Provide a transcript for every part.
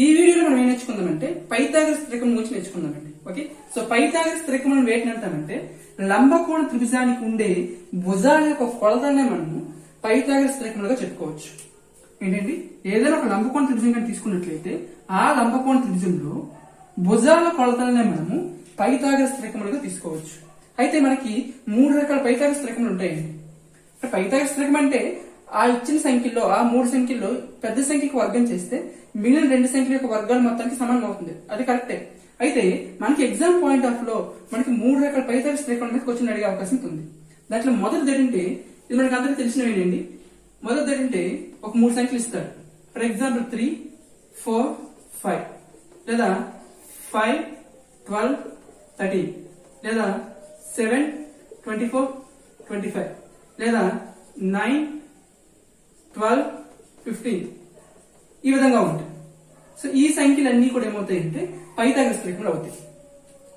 ఈ వీడియోలో మనం ఏం నేర్చుకుందామంటే పైథాగరస్ త్రికం గురించి నేర్చుకుందామండి. ఓకే? సో పైథాగరస్ త్రికం మనం వేటిని అంటామంటే లంబకోణ త్రిభుజానికి ఉండే భుజాల యొక్క కొలతలనే మనము పైథాగరస్ త్రికములుగా చెప్పుకోవచ్చు. ఏంటండి? ఏదైనా ఒక లంబకోణ త్రిభుజం కానీ తీసుకున్నట్లయితే ఆ లంబకోణ త్రిభుజంలో భుజాల కొలతలనే మనము పైథాగరస్ త్రికములుగా తీసుకోవచ్చు. అయితే మనకి మూడు రకాల పైతాగస్ త్రికములు ఉంటాయండి. పైతాగస్ త్రికం అంటే ఆ ఇచ్చిన సంఖ్యలో ఆ మూడు సంఖ్యల్లో పెద్ద సంఖ్యకి వర్గం చేస్తే మిగిలిన రెండు సంఖ్యల యొక్క వర్గాలు మొత్తానికి సమానం అవుతుంది. అది కరెక్టే. అయితే మనకి ఎగ్జామ్ పాయింట్ ఆఫ్లో మనకి మూడు రకాల పైథాగరస్ త్రికోణం మీద క్వశ్చన్ అడిగే అవకాశం ఉంది దాంట్లో మొదటిది ఏంటంటే ఇది మనకి అందరికీ తెలిసినవేనండి ఏంటండి మొదటిది ఏంటంటే ఒక మూడు సంఖ్యలు ఇస్తారు. For example three four five లేదా ఫైవ్ ట్వెల్వ్ థర్టీన్ లేదా seven twenty four twenty five లేదా నైన్ ట్వెల్వ్ ఫిఫ్టీన్. ఈ విధంగా ఉంటాయి. సో ఈ సంఖ్యలన్నీ కూడా ఏమవుతాయంటే పైతాగస్ త్రికములు అవుతాయి.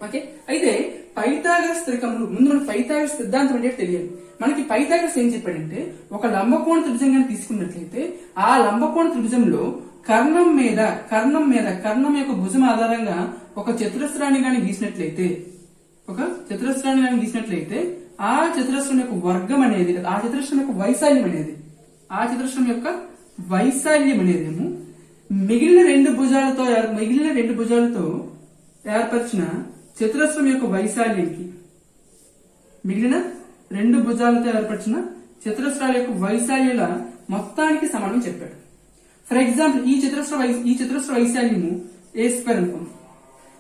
ఓకే? అయితే పైతాగస్ త్రికములు ముందు మనకి పైతాగస్ సిద్ధాంతం అంటే తెలియదు. మనకి పైతాగస్ ఏం చెప్పాడంటే ఒక లంబకోణ త్రిభుజం కానీ తీసుకున్నట్లయితే ఆ లంబకోణ త్రిభుజంలో కర్ణం మీద కర్ణం మీద కర్ణం యొక్క భుజం ఆధారంగా ఒక చతురస్రాన్ని కానీ గీసినట్లయితే ఒక చతురస్రాన్ని కానీ గీసినట్లయితే ఆ చతురస్రం యొక్క వర్గం అనేది ఆ చతురస్రం యొక్క వైశాల్యం అనేది ఆ చతురస్రం యొక్క వైశాల్యం అనేదేమో మిగిలిన రెండు భుజాలతో మిగిలిన రెండు భుజాలతో ఏర్పరిచిన చతురస్రం యొక్క వైశాల్యంకి మిగిలిన రెండు భుజాలతో ఏర్పరిచిన చతురస్రాల యొక్క వైశాల్యాల మొత్తానికి సమానం చెప్పాడు. ఫర్ ఎగ్జాంపుల్ ఈ చతురస్ర ఈ చతురస్ర వైశాల్యము ఏ స్క్వేర్ అనుకోండి.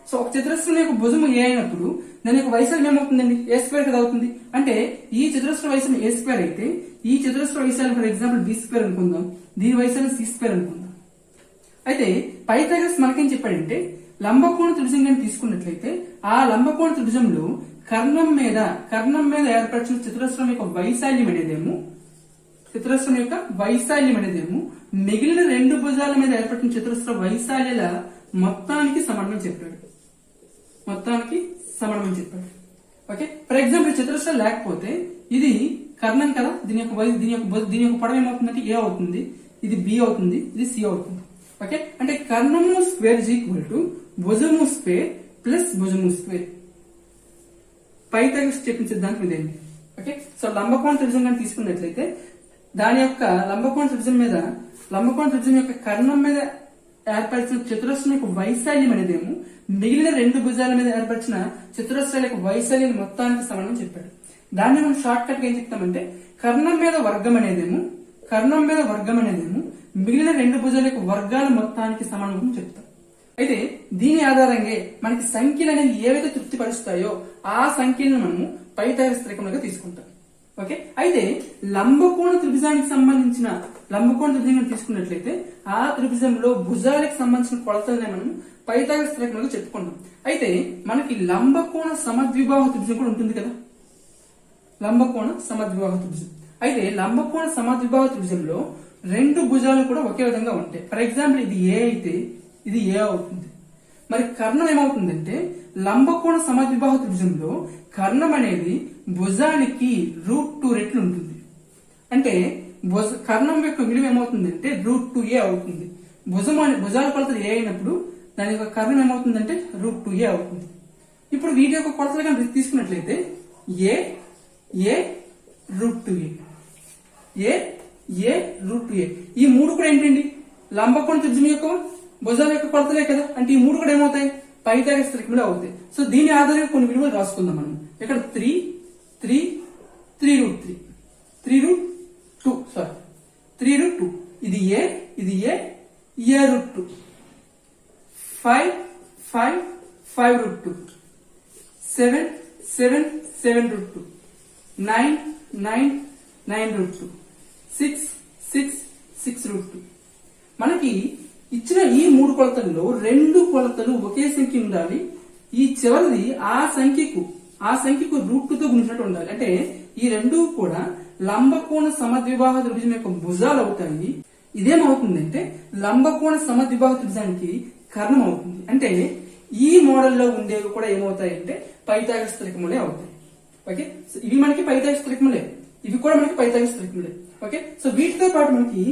సో ఒక చతురస్రం యొక్క భుజము ఏ అయినప్పుడు దాని యొక్క వైశాల్యం ఏమవుతుందండి? ఏ స్క్వేర్ కదా అవుతుంది అంటే ఈ చతురస్ర వైశాల్యం ఏ స్క్వేర్ అయితే ఈ చతురస్ర వైశాల్యం ఫర్ ఎగ్జాంపుల్ బి స్క్వేర్ అనుకుందాం. దీని వైశాల్యం సి స్క్వేర్ అనుకుందాం. అయితే పైథాగరస్ మనకేం చెప్పాడంటే లంబకోణ త్రిభుజంగా తీసుకున్నట్లయితే ఆ లంబకోణ త్రిభుజంలో కర్ణం మీద కర్ణం మీద ఏర్పరిచిన చతురస్రం యొక్క వైశాల్యం అనేదేమో చతురస్రం యొక్క వైశాల్యం అనేదేమో మిగిలిన రెండు భుజాల మీద ఏర్పడిన చతురస్ర వైశాల్యాల మొత్తానికి సమానం చెప్పాడు. మొత్తానికి సమానం చెప్పాడు. ఓకే? ఫర్ ఎగ్జాంపుల్ చతురస్రం లేకపోతే ఇది కర్ణం కదా? దీని యొక్క వై- దీని యొక్క దీని యొక్క పొడవు ఏమవుతుందంటే ఏ అవుతుంది. ఇది బి అవుతుంది. ఇది సి అవుతుంది. ఓకే అంటే కర్ణము స్క్వేర్ ఇజ్ ఈక్వల్ టు భుజము స్క్వేర్ ప్లస్ భుజము స్క్వేర్ పైథాగరస్ చెప్పిన సిద్ధాంతం ఇదేంటి? ఓకే సో లంబకోణ త్రిభుజం కానీ తీసుకున్నట్లయితే దాని యొక్క లంబకోణ త్రిభుజం మీద లంబకోణ త్రిభుజం యొక్క కర్ణం మీద ఏర్పరిచిన చతురస్రం యొక్క వైశాల్యం అనేదేమో మిగిలిన రెండు భుజాల మీద ఏర్పరిచిన చతురస్రాల యొక్క వైశాల్యం మొత్తానికి సమానం చెప్పాడు. దాన్ని మనం షార్ట్ కట్గా ఏం చెప్తామంటే కర్ణం మీద వర్గం అనేదేమో కర్ణం మీద వర్గం అనేదేమో మిగిలిన రెండు భుజాల యొక్క వర్గాల మొత్తానికి సమానం అని చెప్తాం. అయితే దీని ఆధారంగా మనకి సంఖ్యలు అనేవి ఏవైతే తృప్తిపరుస్తాయో ఆ సంఖ్యలను మనము పైథాగరస్ త్రికములుగా తీసుకుంటాం. ఓకే? అయితే లంబకోణ త్రిభుజానికి సంబంధించిన లంబకోణ త్రిభుజం తీసుకున్నట్లయితే ఆ త్రిభుజంలో భుజాలకు సంబంధించిన కొలతలనే మనం పైతాగ త్రికములుగా చెప్పుకుంటాం. అయితే మనకి లంబకోణ సమద్విభావ త్రిభుజం కూడా ఉంటుంది కదా? లంబకోణ సమద్విబాహు త్రిభుజం అయితే లంబకోణ సమద్విబాహు త్రిభుజంలో రెండు భుజాలు కూడా ఒకే విధంగా ఉంటాయి. ఫర్ ఎగ్జాంపుల్ ఇది ఏ అయితే ఇది ఏ అవుతుంది. మరి కర్ణం ఏమవుతుందంటే లంబకోణ సమద్విబాహు త్రిభుజంలో కర్ణం అనేది భుజానికి రూట్ టూ రెట్లు ఉంటుంది. అంటే భుజ కర్ణం యొక్క విలువ ఏమవుతుందంటే రూట్ టూ ఏ అవుతుంది. భుజం అనే భుజాల కొలతలు ఏ అయినప్పుడు దాని యొక్క కర్ణం ఏమవుతుందంటే రూట్ టూ ఏ అవుతుంది. ఇప్పుడు వీటి యొక్క కొలతలు కనుక తీసుకున్నట్లయితే a a root two a. A a root two a. ఈ మూడు కూడా ఏంటండి? లంబకోణ త్రిభుజం యొక్క భుజాల యొక్క కొలతలే కదా? అంటే ఈ మూడు కూడా ఏమవుతాయి? పైథాగరస్ త్రికములు అవుతాయి. సో దీని ఆధారంగా కొన్ని విలువలు రాసుకుందాం మనం. ఇక్కడ three three three root three. Three root two sorry three root two. ఇది ఏ ఇది a a root two. Five five five root two. Seven seven seven root two. Nine nine nine root two. Six six six root two. మనకి ఇచ్చిన ఈ మూడు కొలతల్లో రెండు కొలతలు ఒకే సంఖ్య ఉండాలి. ఈ చివరిది ఆ సంఖ్యకు ఆ సంఖ్యకు రూట్తో గుణించినట్టు ఉండాలి. అంటే ఈ రెండు కూడా లంబకోణ సమద్వివాహ త్రిభుజం యొక్క భుజాలు అవుతాయి. ఇదేమవుతుందంటే లంబకోణ సమద్వివాహ త్రిభుజానికి కర్ణం అవుతుంది. అంటే ఈ మోడల్లో ఉండేవి కూడా ఏమవుతాయంటే పైతాగస్త్రికములే అవుతాయి. ఓకే సో ఇవి మనకి పైథాగరస్ త్రికములే ఇవి కూడా మనకి పైథాగరస్ త్రికములే ఓకే సో వీటితో పాటు మనకి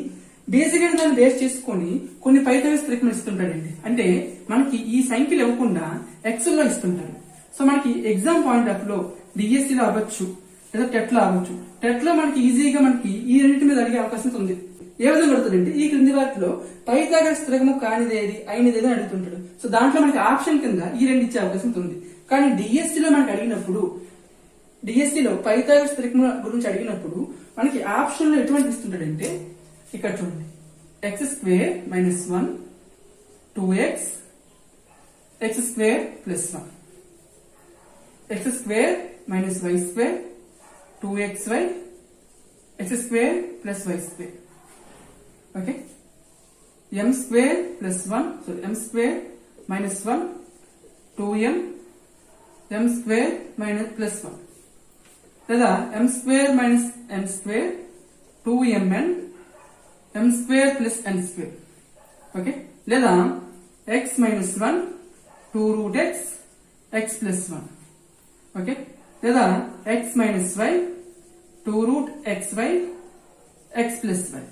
బేసిక్ అని దాన్ని బేస్ చేసుకొని కొన్ని పైతగస్ త్రికములు ఇస్తుంటాడండి. అంటే మనకి ఈ సంఖ్యలు ఇవ్వకుండా ఎక్సెల్లో ఇస్తుంటారు సో మనకి ఎగ్జామ్ పాయింట్ ఆఫ్లో డిఎస్సి లో అవ్వచ్చు. లేదా టెట్లో అవ్వచ్చు. టెట్లో మనకి ఈజీగా మనకి ఈ రెండింటి మీద అడిగే అవకాశం ఉంది. ఏ విధంగా అడుగుతాడంటే ఈ క్రింది వాటిలో పైతాగ త్రికము కానిదేది అయినదేది అని అడుగుతుంటాడు. సో దాంట్లో మనకి ఆప్షన్ కింద ఈ రెండు ఇచ్చే అవకాశం ఉంది. కానీ డిఎస్సి లో మనకి అడిగినప్పుడు డిఎస్సిలో పైథాగరస్ త్రికము గురించి అడిగినప్పుడు మనకి ఆప్షన్లో ఎటువంటి ఇస్తుంటాడంటే ఇక్కడ చూడండి. X square minus one two x x square plus one x square minus y square two x y x square plus y square okay m square plus one sorry m square minus one two m m square minus plus one లేదా m square minus n square two m n m square plus n square. Okay? లేదా x minus one two root x x plus one. Okay? లేదా x minus y two root x y x plus y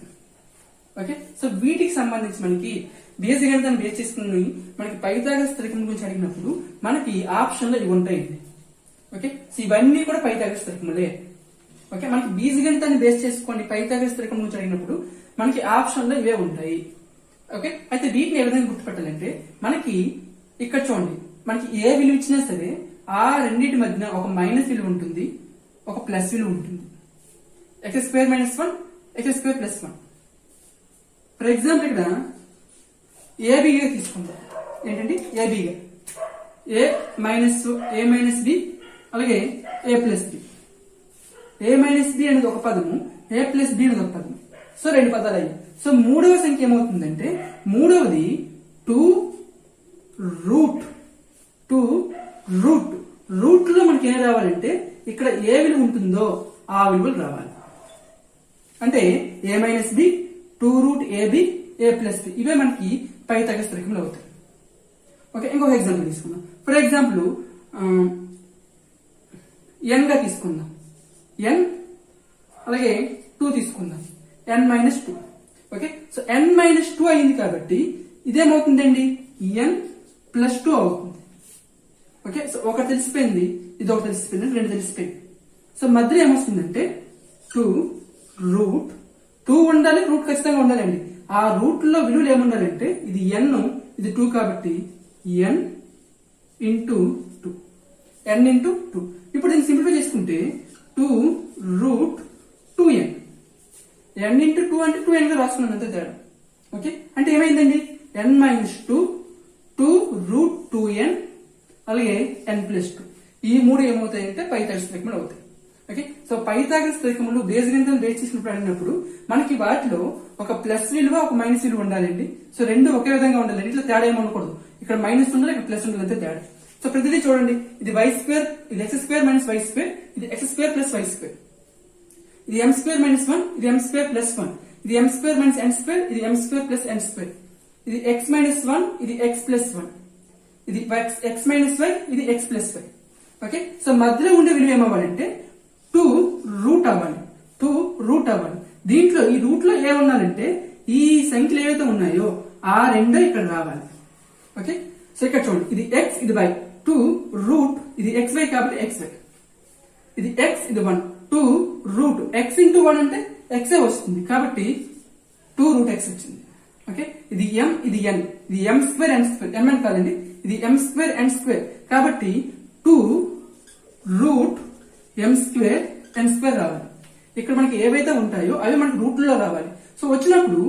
okay? So వీటికి సంబంధించి మనకి basic గణితాన్ని base చేసుకుని మనకి Pythagoras త్రికం గురించి అడిగినప్పుడు మనకి ఆప్షన్లు ఇవి ఉంటాయండి. ఓకే? సో ఇవన్నీ కూడా పైథాగరస్ త్రికములే ఓకే? మనకి బీజగణితాన్ని బేస్ చేసుకొని పైథాగరస్ త్రికం నుంచి అడిగినప్పుడు మనకి ఆప్షన్లో ఇవే ఉంటాయి. ఓకే? అయితే వీటిని ఏ విధంగా గుర్తుపెట్టాలంటే మనకి ఇక్కడ చూడండి. మనకి ఏ విలువ ఇచ్చినా సరే ఆ రెండింటి మధ్యన ఒక మైనస్ విలువ ఉంటుంది ఒక ప్లస్ విలువ ఉంటుంది. X square minus one x square plus one for example ఇక్కడ ఏబిగా తీసుకుందాం. ఏంటండి? ఏబిగా a minus a minus b అలాగే a plus b a minus b అనేది ఒక పదము ఏ ప్లస్ బి అనేది ఒక పదము. సో రెండు పదాలు అయ్యాయి. సో మూడవ సంఖ్య ఏమవుతుందంటే మూడవది టూ రూట్ టూ రూట్ రూట్లో మనకి ఏం రావాలంటే ఇక్కడ ఏ విలువ ఉంటుందో ఆ విలువలు రావాలి. అంటే a minus b two root a b a plus b ఇవే మనకి పై తగ్గ స్థిరకములు అవుతాయి. ఓకే ఇంకొక ఎగ్జాంపుల్ తీసుకుందాం. ఫర్ ఎగ్జాంపుల్ ఎన్గా తీసుకుందాం. ఎన్ అలాగే టూ తీసుకుందాం. N minus two okay so n minus two అయింది కాబట్టి ఇదేమవుతుందండి? ఎన్ ప్లస్ టూ అవుతుంది. ఓకే సో ఒకటి తెలిసిపోయింది. ఇది ఒకటి తెలిసిపోయింది. రెండు తెలిసిపోయింది. సో మధ్యలో ఏమొస్తుందంటే టూ రూట్ టూ ఉండాలి రూట్ ఖచ్చితంగా ఉండాలండి. ఆ రూట్లో విలువలు ఏముండాలంటే ఇది ఎన్ ఇది టూ కాబట్టి n into two n into two ఇప్పుడు దీన్ని సింప్లిఫై చేసుకుంటే two root two n n into two అంటే టూ ఎన్గా రాసుకున్నాను అంతే తేడా. ఓకే అంటే ఏమైందండి? N minus two two root two n అలాగే ఎన్ ప్లస్ టూ ఈ మూడు ఏమవుతాయంటే పైతాగస్ త్రికములు అవుతాయి. ఓకే సో పైతాగస్ త్రికములు బేస్ గణితం బేస్ చేసినప్పుడు అడిగినప్పుడు మనకి వాటిలో ఒక ప్లస్ విలువ ఒక మైనస్ విలువ ఉండాలండి. సో రెండు ఒకే విధంగా ఉండాలండి. ఇట్లా తేడా ఏమి ఉండకూడదు. ఇక్కడ మైనస్ ఉండాలి ఇక్కడ ప్లస్ ఉండాలి అంతే తేడా. సో ప్రతిదీ చూడండి. ఇది వై స్క్వేర్ ఇది x square minus y square ఇది x square plus y square ఇది ఎం స్క్వేర్ మైనస్ వన్ ఇది ఎం స్క్వేర్ ప్లస్ వన్ ఇది m square minus n square ఇది m square plus n square ఇది ఎక్స్ మైనస్ వన్ ఇది x plus one ఇది x minus y ఇది x plus y okay so మధ్యలో ఉండే విలువ ఏమవ్వాలంటే టూ రూట్ అవ్వాలి. టూ రూట్ అవ్వాలి. దీంట్లో ఈ రూట్లో ఏమన్నారంటే ఈ సంఖ్యలు ఏవైతే ఉన్నాయో ఆ రెండో ఇక్కడ రావాలి. ఓకే సో ఇక్కడ చూడండి. ఇది ఎక్స్ ఇది వై టూ రూట్ ఇది ఎక్స్ వై కాబట్టి ఎక్స్ వై ఇది ఎక్స్ ఇది one two root x into one అంటే ఎక్సే వస్తుంది కాబట్టి టూ రూట్ ఎక్స్ వచ్చింది. ఓకే ఇది ఎం ఇది ఎన్ ఇది ఎం స్క్వేర్ ఎన్ స్క్వేర్ ఎం ఎన్ కాదండి. ఇది ఎం స్క్వేర్ ఎన్ స్క్వేర్ కాబట్టి two root m square n square రావాలి. ఇక్కడ మనకి ఏవైతే ఉంటాయో అవి మనకి రూట్లో రావాలి. సో వచ్చినప్పుడు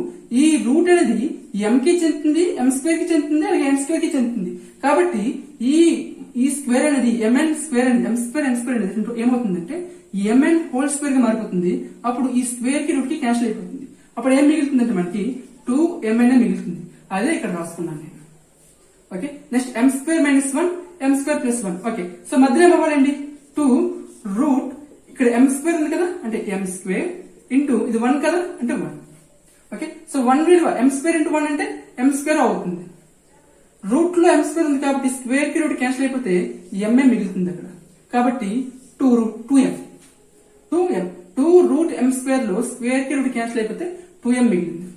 ఈ రూట్ అనేది ఎం కి చెందుతుంది ఎం స్క్వేర్కి చెందుతుంది అలాగే ఎన్ స్క్వేర్కి చెందుతుంది. కాబట్టి ఈ ఈ స్క్వేర్ అనేది ఎంఎన్ స్క్వేర్ అనేది ఎం స్క్వేర్ ఎన్ స్క్వేర్ అనేది ఏమవుతుందంటే ఎంఎన్ హోల్ స్క్వేర్గా మారిపోతుంది. అప్పుడు ఈ స్క్వేర్కి రూట్కి క్యాన్సిల్ అయిపోతుంది. అప్పుడు ఏం మిగులుతుందంటే మనకి టూ ఎంఎన్ మిగులుతుంది. అదే ఇక్కడ రాసుకున్నాను నేను. Okay? Next m square minus one m square plus one okay? So మధ్యలో ఏమవ్వాలండి టూ రూట్ ఇక్కడ ఎం స్క్వేర్ ఉంది కదా? అంటే ఎం స్క్వేర్ ఇంటూ ఇది వన్ కదా? అంటే వన్ ఓకే సో వన్ విలువ ఎం స్క్వేర్ ఇంటూ వన్ అంటే ఎం స్క్వేర్ అవుతుంది. రూట్లో ఎం స్క్వేర్ ఉంది కాబట్టి స్క్వేర్కి రూట్ క్యాన్సిల్ అయిపోతే ఎంఏ మిగులుతుంది అక్కడ. కాబట్టి two root two m two m two root m స్క్వేర్లో స్క్వేర్కి రూట్ క్యాన్సిల్ అయిపోతే టూ ఎం మిగిలింది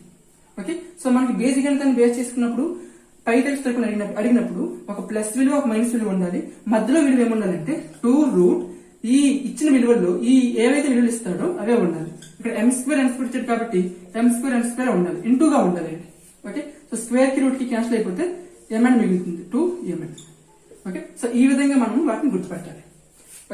ఓకే సో మనకి బేసిక్ గణితాన్ని బేస్ చేసుకున్నప్పుడు పై తెలుసు అడిగినప్పుడు ఒక ప్లస్ విలువ ఒక మైనస్ విలువ ఉండాలి. మధ్యలో విలువ ఏముండాలంటే టూ రూట్ ఈ ఇచ్చిన విలువల్లో ఈ ఏవైతే విలువలు ఇస్తాడో అవే ఉండాలి. ఇక్కడ ఎం స్క్వేర్ ఎం స్క్వేర్ ఇచ్చాడు కాబట్టి ఎం స్క్వేర్ ఎం స్క్వేర్ ఉండాలి. ఇంటూగా ఉండాలి ఓకే సో స్క్వేర్కి రూట్కి క్యాన్సిల్ అయిపోతే ఎంఎన్ మిగులుతుంది. Two M N okay so ఈ విధంగా మనం వాటిని గుర్తుపెట్టాలి.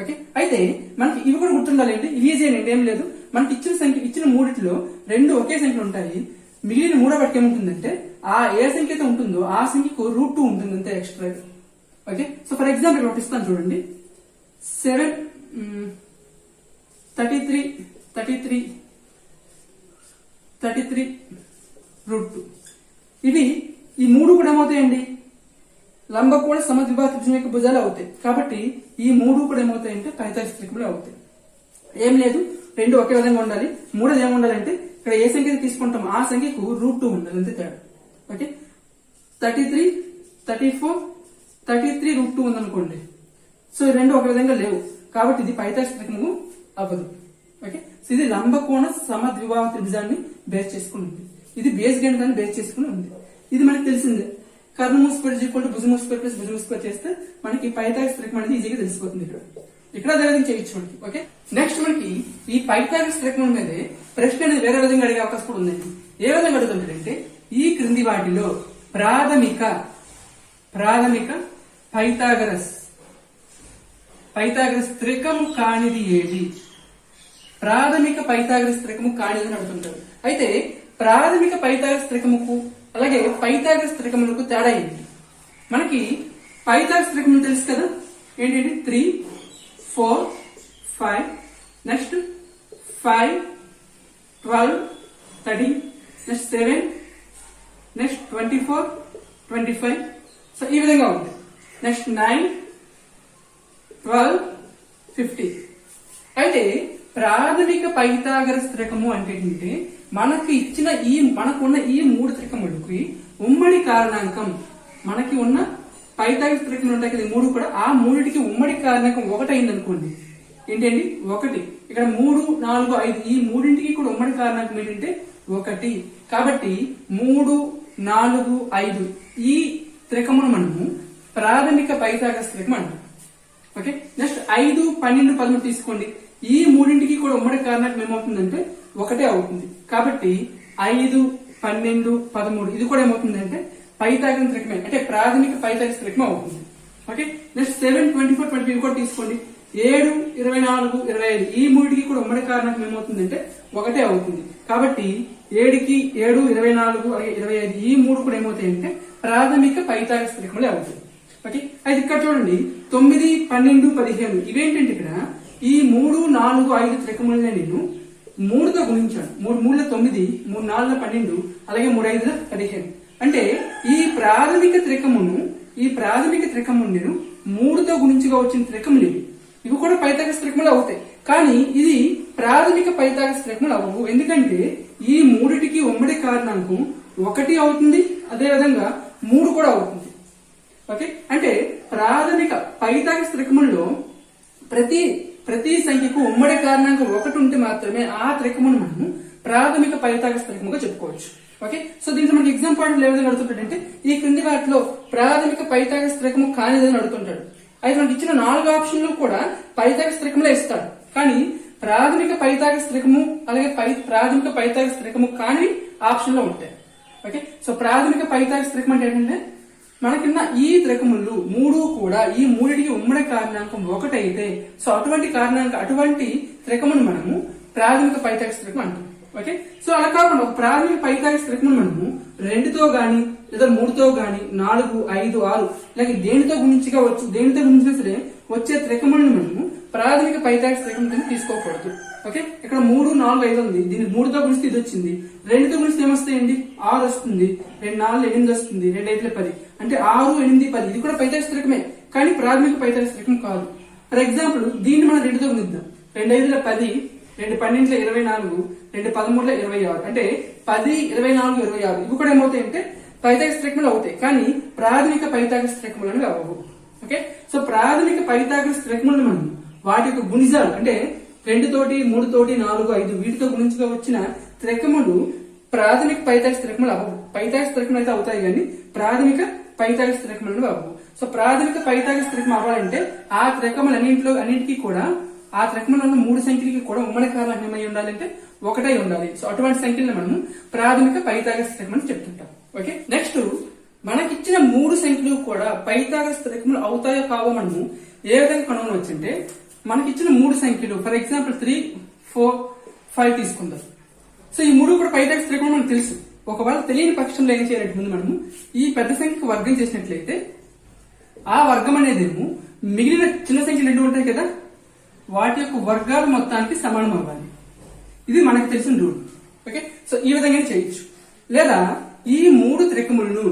ఓకే అయితే మనకి ఇవి కూడా గుర్తుండాలి అంటే ఈజీ అండి. ఏం లేదు. మనకి ఇచ్చిన సంఖ్య ఇచ్చిన మూడిట్లో రెండు ఒకే సంఖ్యలు ఉంటాయి. మిగిలిన మూడో వాటికి ఏముంటుందంటే ఆ ఏ సంఖ్య అయితే ఉంటుందో ఆ సంఖ్యకు రూట్ టూ ఉంటుంది అంతే extra okay so for example ఒకటి ఇస్తాను చూడండి. Seven thirty three thirty three thirty three root two. ఇవి ఈ మూడు కూడా ఏమవుతాయండి? లంబకోణ సమద్విభాగ త్రిభుజం యొక్క భుజాలు అవుతాయి. కాబట్టి ఈ మూడు కూడా ఏమవుతాయంటే పైతాగ్రస్ త్రికోణాలు అవుతాయి. ఏం లేదు రెండు ఒకే విధంగా ఉండాలి. మూడోది ఏముండాలంటే ఇక్కడ ఏ సంఖ్య తీసుకుంటాం ఆ సంఖ్యకు రూట్ టూ ఉండాలి అంతే తేడా. Okay? Thirty three thirty four thirty three root two ఉందనుకోండి. సో రెండు ఒక విధంగా లేవు. కాబట్టి ఇది పైతాగ్రస్ త్రికోణము అవ్వదు. ఓకే? సో ఇది లంబకోణ సమద్విభాగ త్రిభుజాన్ని బేస్ చేసుకుని ఉంది. ఇది బేస్ గణితాన్ని బేస్ చేసుకుని ఉంది. ఇది మనకి తెలిసిందే. కర్ణము స్క్వేర్ ఈక్వల్ టు భుజము స్క్వేర్ ప్లస్ భుజము స్క్వేర్ చేస్తే మనకి పైతాగ్రస్ త్రికం అనేది ఈజీగా తెలిసిపోతుంది ఇక్కడ. ఇక్కడ అదే విధంగా చేయొచ్చు మనకి. ఓకే? నెక్స్ట్ మనకి ఈ పైతాగ్రస్ త్రికం మీదే ప్రశ్న అనేది వేరే విధంగా అడిగే అవకాశం కూడా ఉందండి ఏ విధంగా అడుగుతుంటారంటే ఈ క్రింది వాటిలో ప్రాథమిక ప్రాథమిక పైతాగరస్ పైతాగరస్ త్రికము కానిది ఏది? ప్రాథమిక పైతాగరస్ త్రికము కానిది అని అడుగుతుంటారు. అయితే ప్రాథమిక పైతాగరస్ త్రికముకు అలాగే పైతాగరస్ త్రికములకు తేడా ఏంటి? మనకి పైతాగరస్ త్రికము తెలుసు కదా? ఏంటంటే three four five next five twelve thirty next seven next twenty four twenty five. So ఈ విధంగా ఉంది. నెక్స్ట్ నైన్ ట్వెల్వ్ ఫిఫ్టీ అయితే ప్రాథమిక పైతాగర త్రికము అంటే ఏంటంటే మనకి ఇచ్చిన ఈ మనకున్న ఈ మూడు త్రికములకి ఉమ్మడి కారణాంకం మనకి ఉన్న పైతాగర త్రికములు ఉంటాయి కదా మూడు కూడా ఆ మూడిటికి ఉమ్మడి కారణాంకం ఒకటి అయింది అనుకోండి. ఏంటండి? ఒకటి. ఇక్కడ మూడు నాలుగు ఐదు ఈ మూడింటికి కూడా ఉమ్మడి కారణాంకం ఏంటంటే ఒకటి. కాబట్టి మూడు నాలుగు ఐదు ఈ త్రికమును మనము ప్రాథమిక పైతాగర త్రికం అంటాం. ఓకే నెక్స్ట్ ఐదు పన్నెండు పదమూడు తీసుకోండి. ఈ మూడింటికి కూడా ఉమ్మడి కారణానికి ఏమవుతుందంటే ఒకటే అవుతుంది. కాబట్టి ఐదు పన్నెండు పదమూడు ఇది కూడా ఏమవుతుందంటే పైతాగం త్రికమే అంటే ప్రాథమిక పైతాగ త్రికమే అవుతుంది. Okay next seven twenty four twenty కూడా తీసుకోండి. ఏడు ఇరవై నాలుగు ఇరవై ఐదు ఈ మూడింటికి కూడా ఉమ్మడి కారణానికి ఏమవుతుందంటే ఒకటే అవుతుంది. కాబట్టి ఏడుకి ఏడు ఇరవై నాలుగు అలాగే ఇరవై ఐదు ఈ మూడు కూడా ఏమవుతాయంటే ప్రాథమిక పైతాగ త్రికములే అవుతుంది ఓకే అయితే ఇక్కడ చూడండి. తొమ్మిది పన్నెండు పదిహేను. ఇవేంటంటే ఇక్కడ? ఈ మూడు నాలుగు ఐదు త్రికములనే నేను మూడుతో గుణించాను. మూడు మూడుల తొమ్మిది మూడు నాలుగుల పన్నెండు అలాగే మూడు ఐదుల పదిహేను. అంటే ఈ ప్రాథమిక త్రికమును ఈ ప్రాథమిక త్రికమును నేను మూడుతో గుణించుగా వచ్చిన త్రికములు ఇవి. ఇవి కూడా పైతాగస్ త్రికములు అవుతాయి. కానీ ఇది ప్రాథమిక పైతాగస్ త్రికములు అవ్వవు. ఎందుకంటే ఈ మూడిటికి ఉమ్మడి కారణాలకు ఒకటి అవుతుంది. అదే విధంగా మూడు కూడా అవుతుంది. ఓకే? అంటే ప్రాథమిక పైతాగస్ త్రికముల్లో ప్రతి ప్రతి సంఖ్యకు ఉమ్మడి కారణాంకం ఒకటి ఉంటే మాత్రమే ఆ త్రికమును మనము ప్రాథమిక పైతాగస్ త్రికముగా చెప్పుకోవచ్చు. ఓకే? సో దీంట్లో మనకి ఎగ్జామ్ పాయింట్ ఏ విధంగా అడుగుతుంటాడంటే ఈ క్రింది వాటిలో ప్రాథమిక పైతాగస్ త్రికము కానిదని అడుగుతుంటాడు అయితే మనకి ఇచ్చిన నాలుగు ఆప్షన్లు కూడా పైతాక త్రికములే ఇస్తాడు. కానీ ప్రాథమిక పైతాగ త్రికము అలాగే పై ప్రాథమిక పైతాగ త్రికము కాని ఆప్షన్లో ఉంటాయి. ఓకే? సో ప్రాథమిక పైతాగ త్రికం అంటే ఏంటంటే మనకిన్న ఈ త్రికములు మూడు కూడా ఈ మూడిటికి ఉమ్మడి కారణాంకం ఒకటైతే సో అటువంటి కారణాంక అటువంటి త్రికమును మనము ప్రాథమిక పైతాక్ష త్రికం అంటాం. ఓకే? సో అలా కాకుండా ప్రాథమిక పైతాక్ష త్రికమును మనము రెండుతో గాని లేదా మూడుతో గాని నాలుగు ఐదు ఆరు లేక దేనితో గురించిగా వచ్చు దేనితో గుణించినా సరే వచ్చే త్రికములను మనము ప్రాథమిక పైతాక్ష త్రికం కింద తీసుకోకూడదు. ఓకే? ఇక్కడ మూడు నాలుగు ఐదు ఉంది. దీన్ని మూడుతో గుణిస్తే ఇది వచ్చింది. రెండుతో గుణిస్తే ఏమొస్తాయండి? ఆరు వస్తుంది. రెండు నాలుగు ఎనిమిది వస్తుంది. రెండు ఐదుల పది. అంటే ఆరు ఎనిమిది పది. ఇది కూడా పైతాగస్ కానీ ప్రాథమిక పైతాగస్ కాదు. ఫర్ ఎగ్జాంపుల్ దీన్ని మనం రెండుతో గుణిద్దాం రెండు ఐదుల పది రెండు పన్నెండుల ఇరవై నాలుగు రెండు పదమూడుల ఇరవై ఆరు. అంటే పది ఇరవై నాలుగు ఇరవై ఆరు. ఇవి కూడా ఏమవుతాయి అంటే పైతాగస్త్రికములు అవుతాయి. కానీ ప్రాథమిక పైతాగస్త్రికములు అనేవి అవ్వవు. ఓకే? సో ప్రాథమిక పైతాగస్త్రికములను మనం వాటి యొక్క గుణిజాలు అంటే రెండు తోటి మూడు తోటి నాలుగు ఐదు వీటితో గుణించుగా వచ్చిన త్రికములు ప్రాథమిక పైతాగస్త్రికములు అవ్వవు. పైతాగస్త్రికములు అయితే అవుతాయి కానీ ప్రాథమిక పైతాగ త్రికములు అనేవి సో ప్రాథమిక పైతాగ త్రికం అవ్వాలంటే ఆ త్రికములు అన్నింటిలో అన్నింటికి కూడా ఆ త్రకములు ఉన్న మూడు సంఖ్యలకి కూడా ఉమ్మడి కాలం ఏమై ఉండాలంటే ఒకటై ఉండాలి. సో అటువంటి సంఖ్యలను మనం ప్రాథమిక పైతాగ త్రికం అని చెప్తుంటాం. ఓకే? నెక్స్ట్ మనకిచ్చిన మూడు సంఖ్యలు కూడా పైతాగ త్రికములు అవుతాయో కావో మనము ఏ విధంగా కనుగొనవచ్చంటే మనకిచ్చిన మూడు సంఖ్యలు for example three four five తీసుకుందాం. సో ఈ మూడు కూడా పైతాగ త్రికములు మనకు తెలుసు. ఒకవేళ తెలియని పక్షంలో ఏం చేయాలంటే ముందు మనము ఈ పెద్ద సంఖ్యకు వర్గం చేసినట్లయితే ఆ వర్గం అనేదేమో మిగిలిన చిన్న సంఖ్యలు రెండు ఉంటాయి కదా వాటి యొక్క వర్గాలు మొత్తానికి సమానం అవ్వాలి. ఇది మనకు తెలిసిన రూల్ ఓకే సో ఈ విధంగా చేయొచ్చు. లేదా ఈ మూడు త్రికములను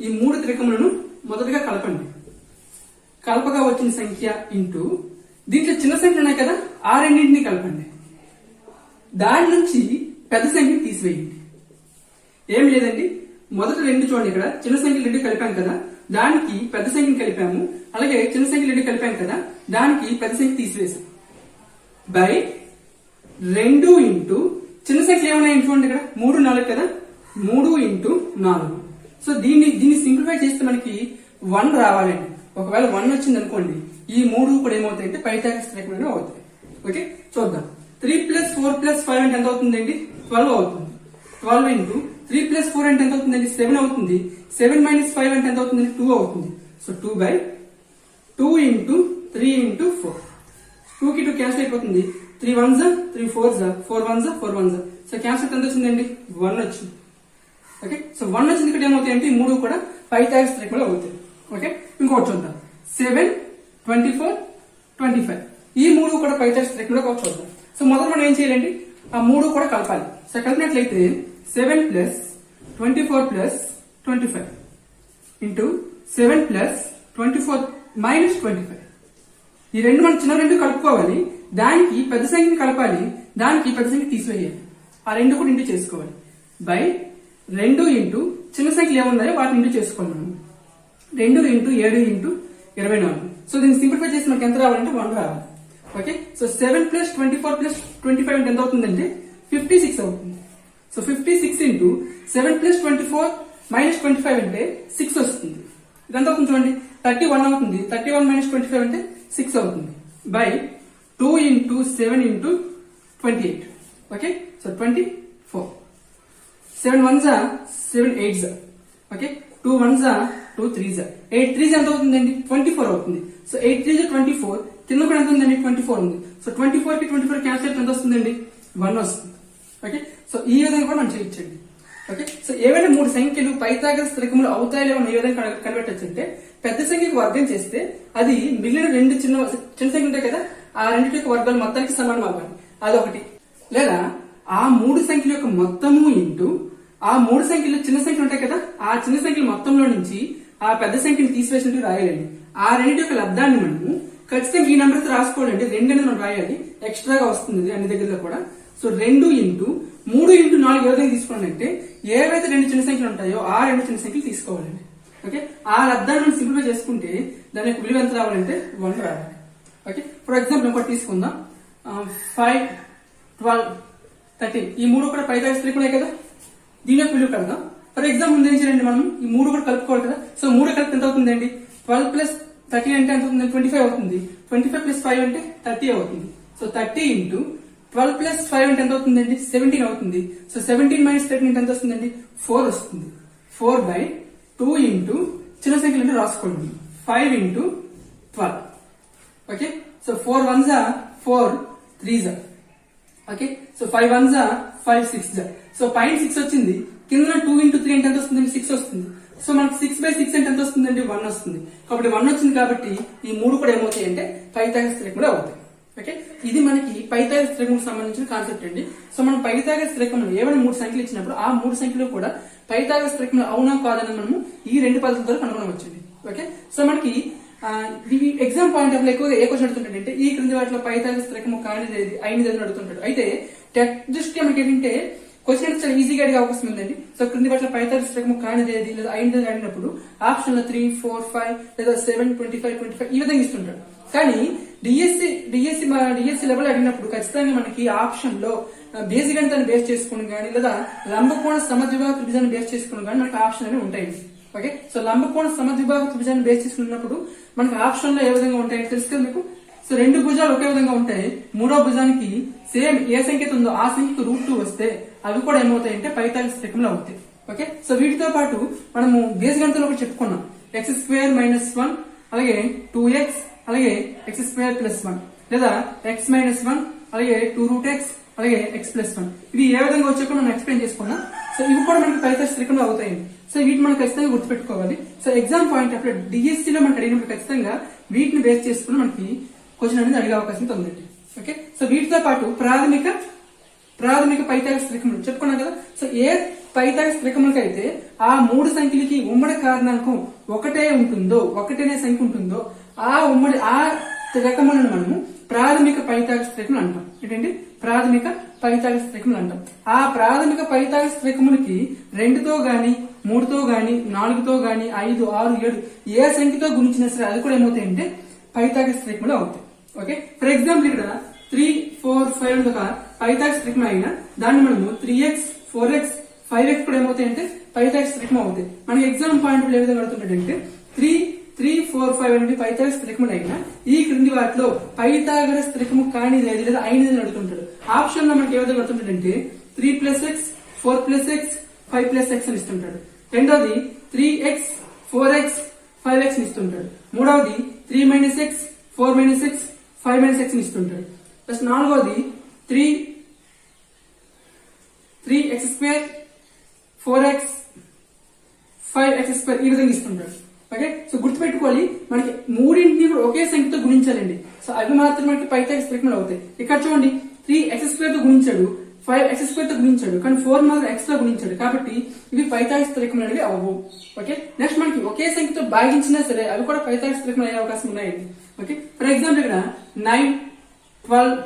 ఈ మూడు త్రికములను మొదటగా కలపండి. కలపగా వచ్చిన సంఖ్య ఇంటూ దీంట్లో చిన్న సంఖ్యలు ఉన్నాయి కదా ఆ రెండింటిని కలపండి. దాని నుంచి పెద్ద సంఖ్య తీసివేయండి. ఏం లేదండి. మొదట రెండు చూడండి ఇక్కడ. చిన్న సంఖ్యలు రెండు కలిపాం కదా. దానికి పెద్ద సంఖ్యను కలిపాము. అలాగే చిన్న సంఖ్యలు రెండు కలిపాం కదా. దానికి పెద్ద సంఖ్య తీసివేసాం బై రెండు ఇంటూ చిన్న సంఖ్యలు ఏమన్నాయి చూడండి ఇక్కడ? మూడు నాలుగు కదా? మూడు ఇంటూ నాలుగు. సో దీన్ని దీన్ని సింప్లిఫై చేస్తే మనకి వన్ రావాలండి. ఒకవేళ వన్ వచ్చింది అనుకోండి ఈ మూడు కూడా ఏమవుతాయంటే పైతాగస్ త్రికోణంగా అవుతాయి. ఓకే? చూద్దాం. Three plus four plus five అంటే ఎంత అవుతుందండి? ట్వెల్వ్ అవుతుంది. Twelve into three plus four అంటే ఎంత అవుతుందండి సెవెన్ అవుతుంది. సెవెన్ మైనస్ ఫైవ్ అంటే ఎంత అవుతుందండి టూ అవుతుంది. So two by two into three into four. Two కి టూ క్యాన్సిల్ అయిపోతుంది. త్రీ వన్ జా త్రీ ఫోర్ జా ఫోర్ వన్ జా ఫోర్ వన్ జా. సో క్యాన్సిల్ ఎంత వచ్చిందండి? వన్ వచ్చింది. ఓకే? సో వన్ వచ్చింది ఇక్కడ ఏమవుతాయి అంటే ఈ మూడు కూడా ఫైవ్ థైర్స్ త్రీ కూడా అవుతాయి. ఓకే? ఇంకోటి చూద్దాం. Seven twenty four twenty five ఈ మూడు కూడా ఫైవ్ టాక్స్ కూడా ఒకటి చూద్దాం. సో మొదట మనం ఏం చేయాలండి? ఆ మూడు కూడా కలపాలి. So కలిపినట్లయితే seven plus twenty four plus twenty five into seven plus twenty four minus twenty five ఈ రెండు మనం చిన్న రెండు కలుపుకోవాలి. దానికి పెద్ద సంఖ్యని కలపాలి. దానికి పెద్ద సంఖ్య తీసివేయాలి. ఆ రెండు కూడా ఇంటూ చేసుకోవాలి. బై రెండు ఇంటూ చిన్న సంఖ్యలు ఏమున్నాయో వాటిని ఇంటూ చేసుకోవాలి మనం. రెండు ఇంటూ ఏడు ఇంటూ ఇరవై నాలుగు. సో దీన్ని సింప్లిఫై చేసి మనకి ఎంత రావాలంటే వన్ రావాలి. Okay so seven plus twenty four plus twenty five అంటే ఎంత అవుతుందంటే ఫిఫ్టీ సిక్స్ అవుతుంది. So fifty six into seven plus twenty four minus twenty five అంటే సిక్స్ వస్తుంది. ఇదంతా అవుతుంది చూడండి. థర్టీ వన్ అవుతుంది. Thirty one minus twenty five అంటే సిక్స్ అవుతుంది. By two into seven into twenty eight okay so twenty four seven one జా seven eight జా ఓకే టూ వన్ జా టూ త్రీ జా ఎయిట్ త్రీ ఎంత అవుతుందండి ట్వంటీ ఫోర్ అవుతుంది. సో ఎయిట్ త్రీ జా ట్వంటీ ఫోర్ కింద కూడా ఎంత ఉందండి? ట్వంటీ ఫోర్ ఉంది. సో ట్వంటీ ఫోర్కి ట్వంటీ ఫోర్ క్యాన్సిల్ ఎంత వస్తుందండి? వన్ వస్తుంది. ఓకే సో ఈ విధంగా కూడా మనం చేయించండి ఓకే సో ఏవైనా మూడు సంఖ్యలు పైతాగస్ త్రికములు అవుతాయి లేవని ఏ విధంగా కనిపెట్టచ్చు అంటే పెద్ద సంఖ్యకు వర్గం చేస్తే అది మిగిలిన రెండు చిన్న చిన్న సంఖ్యలు ఉంటాయి కదా ఆ రెండింటి యొక్క వర్గాలు మొత్తానికి సమానం అవ్వాలి. అదొకటి. లేదా ఆ మూడు సంఖ్యల యొక్క మొత్తము ఇంటూ ఆ మూడు సంఖ్యలు చిన్న సంఖ్యలు ఉంటాయి కదా ఆ చిన్న సంఖ్యల మొత్తంలో నుంచి ఆ పెద్ద సంఖ్యను తీసివేసినట్టు రాయాలండి. ఆ రెండింటి యొక్క లబ్ధాన్ని మనము ఖచ్చితంగా ఈ నెంబర్ రాసుకోవాలండి. రెండు అనేది మనం రాయాలి. ఎక్స్ట్రాగా వస్తుంది అన్ని దగ్గరలో కూడా. సో రెండు ఇంటూ మూడు ఇంటూ నాలుగు ఏ తీసుకోండి అంటే ఏవైతే రెండు చిన్న సంఖ్యలు ఉంటాయో ఆ రెండు చిన్న సంఖ్యలు తీసుకోవాలండి. ఓకే? ఆ లబ్ధాన్ని మనం సింప్లిఫై చేసుకుంటే దాని యొక్క విలువ ఎంత రావాలంటే వన్ రావాలి. ఓకే? ఫర్ ఎగ్జాంపుల్ ఇంకోటి తీసుకుందాం. ఫైవ్ ట్వెల్వ్ థర్టీన్ ఈ మూడు కూడా పై తారీఖు త్రికులే కదా? దీని యొక్క విలువ కడదాం. ఫర్ ఎగ్జాంపుల్ ముందు ఏం చేయండి మనం? ఈ మూడు కూడా కలుపుకోవాలి కదా? సో మూడు కలిపి ఎంత అవుతుందండి? ట్వెల్వ్ ప్లస్ థర్టీన్ అంటే ఎంత అవుతుంది? ట్వంటీ ఫైవ్ అవుతుంది. ట్వంటీ ఫైవ్ ప్లస్ ఫైవ్ అంటే థర్టీ అవుతుంది. So thirty into twelve plus five అంటే ఎంత అవుతుందండి? సెవెంటీన్ అవుతుంది. సో సెవెంటీన్ మైనస్ థర్టీన్ ఎంత వస్తుందండి? ఫోర్ వస్తుంది. ఫోర్ బై టూ ఇంటూ చిన్న సంఖ్యలు అంటే రాసుకోండి. Five into twelve. Okay? So four one జా ఫోర్ త్రీ జా. ఓకే? సో ఫైవ్ వన్ జా ఫైవ్ సిక్స్ జా. సో పైన సిక్స్ వచ్చింది. కింద టూ ఇంటూ త్రీ అంటే ఎంత వస్తుందండి? సిక్స్ వస్తుంది. సో మనకి సిక్స్ బై సిక్స్ అంటే ఎంత వస్తుందండి? వన్ వస్తుంది. కాబట్టి వన్ వచ్చింది కాబట్టి ఈ మూడు కూడా ఏమవుతాయి అంటే పైతాగస్ కూడా అవుతాయి. ఓకే? ఇది మనకి పైతాగస్ త్రికములకు సంబంధించిన కాన్సెప్ట్ అండి. సో మనం పైతాగస్ త్రికములు ఏమైనా మూడు సంఖ్యలు ఇచ్చినప్పుడు ఆ మూడు సంఖ్యలు కూడా పైతాగస్ త్రికములు అవునా కాదని మనము ఈ రెండు పద్ధతులతో కనుగొనవచ్చండి. ఓకే? సో మనకి ఎగ్జామ్ పాయింట్ ఆఫ్ ఎక్కువగా ఏ క్వశ్చన్ అడుగుతుంటాడు అంటే ఈ క్రింది వాటిలో పైతాగస్ త్రికము కానిది ఐదు అయినది అని అడుగుతుంటాడు. అయితే టెక్ దృష్ట్యా మనకి ఏంటంటే క్వశ్చన్ అంటే చాలా ఈజీగా అడిగే అవకాశం ఉందండి. సో క్రింది వాటిలో పైతాగస్ త్రికము కానిది ఏది? లేదా అయినది అడిగినప్పుడు ఆప్షన్ త్రీ ఫోర్ ఫైవ్ లేదా seven twenty five twenty five ఈ విధంగా ఇస్తుంటాడు. కానీ డిఎస్సి డిఎస్సి డిఎస్సి లెవెల్ అడిగినప్పుడు ఖచ్చితంగా మనకి ఆప్షన్లో బేసిగంతాన్ని బేస్ చేసుకుని కానీ లేదా లంబకోణ సమద్విభాగ త్రిభుజాన్ని బేస్ చేసుకుని కానీ మనకి ఆప్షన్ అనేవి ఉంటాయి. ఓకే సో లంబకోణ సమద్విభాగ త్రిభుజాన్ని బేస్ చేసుకున్నప్పుడు మనకి ఆప్షన్లో ఏ విధంగా ఉంటాయి తెలుసు కదా మీకు? సో రెండు భుజాలు ఒకే విధంగా ఉంటాయి. మూడో భుజానికి సేమ్ ఏ సంఖ్యత ఉందో ఆ సంఖ్యకు రూట్ టూ వస్తే అవి కూడా ఏమవుతాయంటే పైతాలిస్ త్రికంలో అవుతాయి. ఓకే సో వీటితో పాటు మనము బీజగణితంలో ఒకటి చెప్పుకున్నాం. ఎక్స్ స్క్వేర్ మైనస్ వన్ అలాగే టూ ఎక్స్ అలాగే ఎక్స్ స్క్వేర్ ప్లస్ వన్. లేదా ఎక్స్ మైనస్ వన్ అలాగే టూ రూట్ ఎక్స్ అలాగే ఎక్స్ ప్లస్ వన్. ఇవి ఏ విధంగా వచ్చాకో మనం ఎక్స్ప్లెయిన్ చేసుకున్నాం సో ఇవి కూడా మనకి పైతాలిస్ త్రికంలో అవుతాయి. సో వీటిని మనం ఖచ్చితంగా గుర్తుపెట్టుకోవాలి. సో ఎగ్జామ్ పాయింట్ అప్పుడు డిఎస్సీ లో మనకి అడిగినప్పుడు ఖచ్చితంగా వీటిని బేస్ చేసుకుని మనకి క్వశ్చన్ అనేది అడిగే అవకాశం ఉందండి ఓకే? సో వీటితో పాటు ప్రాథమిక ప్రాథమిక పైతాగ త్రికములు చెప్పుకున్నాం కదా? సో ఏ పైతాగ త్రికములకి ఆ మూడు సంఖ్యలకి ఉమ్మడి కారణాంకం ఒకటే ఉంటుందో ఒకటేనే సంఖ్య ఉంటుందో ఆ ఉమ్మడి ఆ త్రికములను మనము ప్రాథమిక పైతాగస్ త్రికములు అంటాం. ఏంటండి ప్రాథమిక పైతాగస్ త్రికములు అంటాం. ఆ ప్రాథమిక పైతాగస్ త్రికములకి రెండుతో గాని మూడుతో గాని నాలుగుతో గాని ఐదు ఆరు ఏడు ఏ సంఖ్యతో గురించినా సరే అది కూడా ఏమవుతాయంటే పైతాగస్ త్రికములు అవుతాయి. ఓకే? ఫర్ ఎగ్జాంపుల్ ఇక్కడ త్రీ ఫోర్ ఫైవ్ ఒక పైతాక్స్ త్రికమ అయినా దాన్ని మనము three x four x five x కూడా ఏమవుతాయంటే పైతాక్స్ త్రికమ అవుతాయి. మనకి ఎగ్జామ్ పాయింట్ ఏ విధంగా అడుగుతుంటాడంటే త్రీ త్రీ ఫోర్ ఫైవ్ అనేది పైతాగరస్ త్రికముడు అయినా ఈ క్రింది వాటిలో పైతాగరస్ త్రికము కానిది ఏది లేదా అయినది అని అడుగుతుంటాడు. ఆప్షన్లో మనకి ఏ విధంగా అడుగుతుంటాడంటే three plus x four plus x five plus x అని ఇస్తుంటాడు. రెండోది three x four x five x ఇస్తుంటాడు. మూడవది three minus x four minus x five minus x ఇస్తుంటాడు. Plus నాలుగోది three three x square four x five x square ఈ విధంగా ఇస్తుంటాడు. Okay so గుర్తుపెట్టుకోవాలి మనకి మూడింటిని కూడా ఒకే సంఖ్యతో గుణించాలండి. సో అవి మాత్రం మనకి పైతాక్స్ త్రికములు అవుతాయి. ఇక్కడ చూడండి త్రీ ఎక్స్ స్క్వేర్తో గుణించాడు ఫైవ్ ఎక్స్ స్క్వేర్తో గుణించాడు కానీ ఫోర్ మాత్రం ఎక్స్తో గుణించాడు. కాబట్టి ఇవి పైతాక్స్ త్రికములు అనేవి అవ్వవు. ఓకే నెక్స్ట్ మనకి ఒకే సంఖ్యతో భాగించినా సరే అవి కూడా పైతాక్స్ త్రికములు అయ్యే అవకాశం ఉన్నాయండి. ఓకే ఫర్ ఎగ్జాంపుల్ ఇక్కడ నైన్ ట్వెల్వ్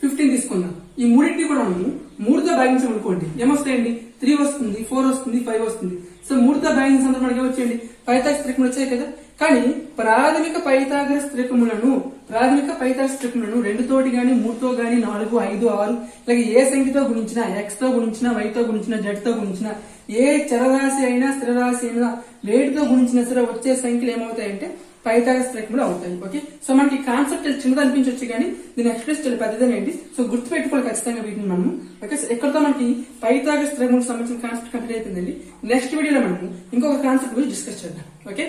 ఫిఫ్టీన్ తీసుకుందాం. ఈ మూడింటిని కూడా మనము మూడుతో భాగించామనుకోండి ఏమొస్తాయండి త్రీ వస్తుంది ఫోర్ వస్తుంది ఫైవ్ వస్తుంది. సో మూడుతో భాగించిన సందర్భం ఏమొచ్చేయండి పైతాగ్రస్ త్రికములు వచ్చాయి కదా? కానీ ప్రాథమిక పైతాగ్రస్ త్రికములను ప్రాథమిక పైతాగ్రస్ త్రికములను రెండుతోటి గాని మూడుతో గాని నాలుగు ఐదు ఆరు ఇలాగే ఏ సంఖ్యతో గుణించినా ఎక్స్తో గుణించినా వై తో గుణించినా జెడ్తో గుణించినా ఏ చరరాశి అయినా స్థిరరాశి అయినా వేటితో గుణించినా సరే వచ్చే సంఖ్యలు ఏమవుతాయంటే పైతాగస్ త్రికములు అవుతాయి. ఓకే సో మనకి కాన్సెప్ట్ చిన్నది అనిపించవచ్చు కానీ దీని ఎక్స్ప్రెస్ చాలా పెద్దదేనండి. సో గుర్తు పెట్టుకోవాలి ఖచ్చితంగా వీటిని మనము. ఓకే సో ఎక్కడితో మనకి పైతాగస్ త్రికములకు సంబంధించిన కాన్సెప్ట్ కంప్లీట్ అయిపోయిందండి. నెక్స్ట్ వీడియోలో మనము ఇంకొక కాన్సెప్ట్ గురించి డిస్కస్ చేద్దాం. ఓకే